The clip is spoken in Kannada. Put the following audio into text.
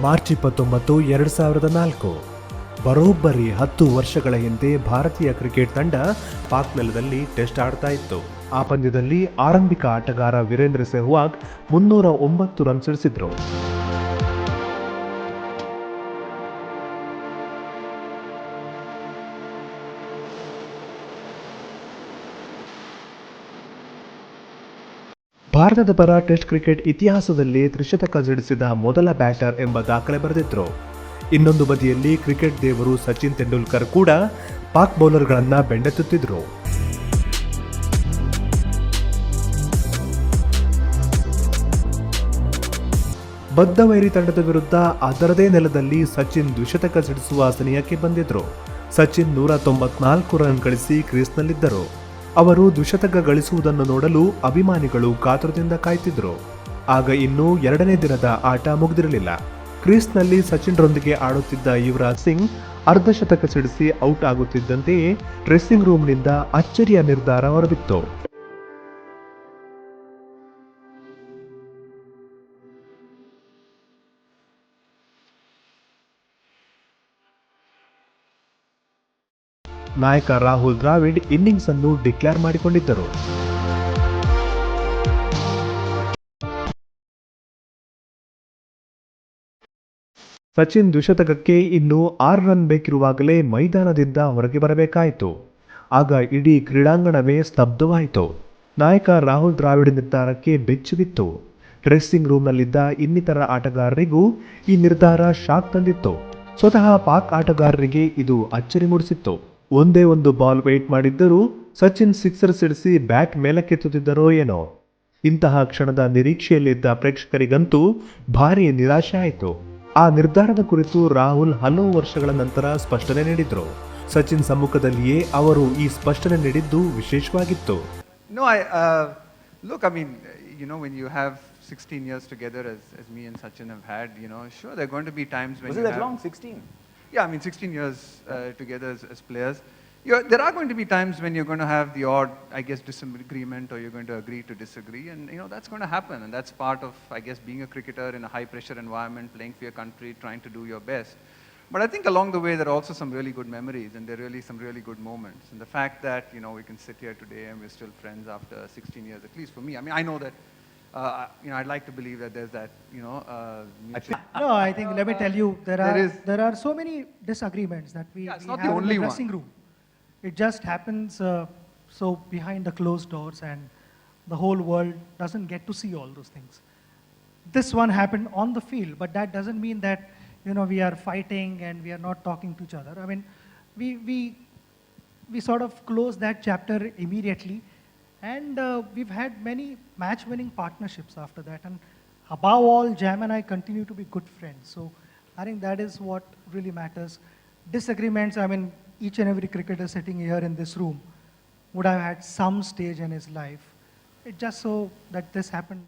ಮಾರ್ಚ್ ಇಪ್ಪತ್ತೊಂಬತ್ತು, ಎರಡು ಸಾವಿರದ ನಾಲ್ಕು. ಬರೋಬ್ಬರಿ ಹತ್ತು ವರ್ಷಗಳ ಹಿಂದೆ ಭಾರತೀಯ ಕ್ರಿಕೆಟ್ ತಂಡ ಪಾಕ್ ನೆಲದಲ್ಲಿ ಟೆಸ್ಟ್ ಆಡ್ತಾ ಇತ್ತು. ಆ ಪಂದ್ಯದಲ್ಲಿ ಆರಂಭಿಕ ಆಟಗಾರ ವೀರೇಂದ್ರ ಸೆಹ್ವಾಗ್ ಮುನ್ನೂರ ಒಂಬತ್ತು ರನ್ ಸಿಡಿಸಿದ್ರು. ಭಾರತದ ಪರ ಟೆಸ್ಟ್ ಕ್ರಿಕೆಟ್ ಇತಿಹಾಸದಲ್ಲಿ ತ್ರಿಶತಕ ಜಡಿಸಿದ ಮೊದಲ ಬ್ಯಾಟರ್ ಎಂಬ ದಾಖಲೆ ಬರೆದಿದ್ರು. ಇನ್ನೊಂದು ಬದಿಯಲ್ಲಿ ಕ್ರಿಕೆಟ್ ದೇವರು ಸಚಿನ್ ತೆಂಡೂಲ್ಕರ್ ಕೂಡ ಪಾಕ್ ಬೌಲರ್ಗಳನ್ನ ಬೆಂಡೆತ್ತುತ್ತಿದ್ರು. ಬದ್ಧ ವೈರಿ ತಂಡದ ವಿರುದ್ಧ ಅದರದೇ ನೆಲದಲ್ಲಿ ಸಚಿನ್ ದ್ವಿಶತಕ ಸಿಡಿಸುವ ಸನಿಯಕ್ಕೆ ಬಂದಿದ್ರು. ಸಚಿನ್ ನೂರ ತೊಂಬತ್ನಾಲ್ಕು ರನ್ ಗಳಿಸಿ ಕ್ರೀಸ್ನಲ್ಲಿದ್ದರು. ಅವರು ದ್ವಿಶತಕ ಗಳಿಸುವುದನ್ನು ನೋಡಲು ಅಭಿಮಾನಿಗಳು ಕಾತುರದಿಂದ ಕಾಯ್ತಿದ್ರು. ಆಗ ಇನ್ನೂ ಎರಡನೇ ದಿನದ ಆಟ ಮುಗಿದಿರಲಿಲ್ಲ. ಕ್ರೀಸ್ನಲ್ಲಿ ಸಚಿನ್ರೊಂದಿಗೆ ಆಡುತ್ತಿದ್ದ ಯುವರಾಜ್ ಸಿಂಗ್ ಅರ್ಧ ಶತಕ ಸಿಡಿಸಿ ಔಟ್ ಆಗುತ್ತಿದ್ದಂತೆಯೇ ಡ್ರೆಸ್ಸಿಂಗ್ ರೂಮ್ನಿಂದ ಅಚ್ಚರಿಯ ನಿರ್ಧಾರ ಹೊರಬಿತ್ತು. ನಾಯಕ ರಾಹುಲ್ ದ್ರಾವಿಡ್ ಇನ್ನಿಂಗ್ಸ್ ಅನ್ನು ಡಿಕ್ಲೇರ್ ಮಾಡಿಕೊಂಡಿದ್ದರು. ಸಚಿನ್ ದ್ವಿಶತಕಕ್ಕೆ ಇನ್ನು ಆರು ರನ್ ಬೇಕಿರುವಾಗಲೇ ಮೈದಾನದಿಂದ ಹೊರಗೆ ಬರಬೇಕಾಯಿತು. ಆಗ ಇಡೀ ಕ್ರೀಡಾಂಗಣವೇ ಸ್ತಬ್ಧವಾಯಿತು. ನಾಯಕ ರಾಹುಲ್ ದ್ರಾವಿಡ್ ನಿರ್ಧಾರಕ್ಕೆ ಬೆಚ್ಚುಬಿತ್ತು. ಡ್ರೆಸ್ಸಿಂಗ್ ರೂಮ್ನಲ್ಲಿದ್ದ ಇನ್ನಿತರ ಆಟಗಾರರಿಗೂ ಈ ನಿರ್ಧಾರ ಶಾಕ್ ತಂದಿತ್ತು. ಸ್ವತಃ ಪಾಕ್ ಆಟಗಾರರಿಗೆ ಇದು ಅಚ್ಚರಿ ಮೂಡಿಸಿತ್ತು. ಒಂದೇ ಒಂದು ಬಾಲ್ ವೇಟ್ ಮಾಡಿದ್ದರೂ ಸಚಿನ್ ಸಿಕ್ಸರ್ ಸಿಡಿಸಿ ಬ್ಯಾಟ್ ಮೇಲಕ್ಕೆತ್ತುತ್ತಿದ್ದರೋ ಏನೋ ಇಂತಹ ಕ್ಷಣದ ನಿರೀಕ್ಷೆಯಲ್ಲಿದ್ದ ಪ್ರೇಕ್ಷಕರಿಗಂತೂ ಭಾರಿ ನಿರಾಶೆ ಆಯಿತು ಆ ನಿರ್ಧಾರದ ಕುರಿತು ರಾಹುಲ್ ಹಲವು ವರ್ಷಗಳ ನಂತರ ಸ್ಪಷ್ಟನೆ ನೀಡಿದ್ರು ಸಚಿನ್ ಸಮ್ಮುಖದಲ್ಲಿಯೇ ಅವರು ಈ ಸ್ಪಷ್ಟನೆ ನೀಡಿದ್ದು ವಿಶೇಷವಾಗಿತ್ತು No, I uh, look. I mean, you know, when you have 16 years together, as, as me and Sachin have had, you know, sure, there are going to be times when Was you it that have, long? 16? Yeah, I mean, 16 years uh, together as, as players. You're, there are going to be times when you're going to have the odd, I guess, disagreement, or you're going to agree to disagree, and you know that's going to happen, and that's part of, I guess, being a cricketer in a high-pressure environment, playing for your country, trying to do your best. But I think along the way there are also some really good memories, and there are really some really good moments. And the fact that you know we can sit here today and we're still friends after 16 years, at least for me. I mean, I know that. Uh, I- you know, I'd like to believe that there's that, you know, uh, mutual No, I think, let me tell you, there There are, is- there are so many disagreements that we, Yeah, it's we not the have in only the one. dressing room. It just happens uh, so behind the closed doors and the whole world doesn't get to see all those things. This one happened on the field, but that doesn't mean that, you know, we are fighting and we are not talking to each other. I mean, we, we, we sort of close that chapter immediately. And uh, we've had many match winning partnerships after that. And above all, Jam and I continue to be good friends. So I think that is what really matters. Disagreements, I mean, each and every cricketer sitting here in this room would have had some stage in his life. It just so that this happened.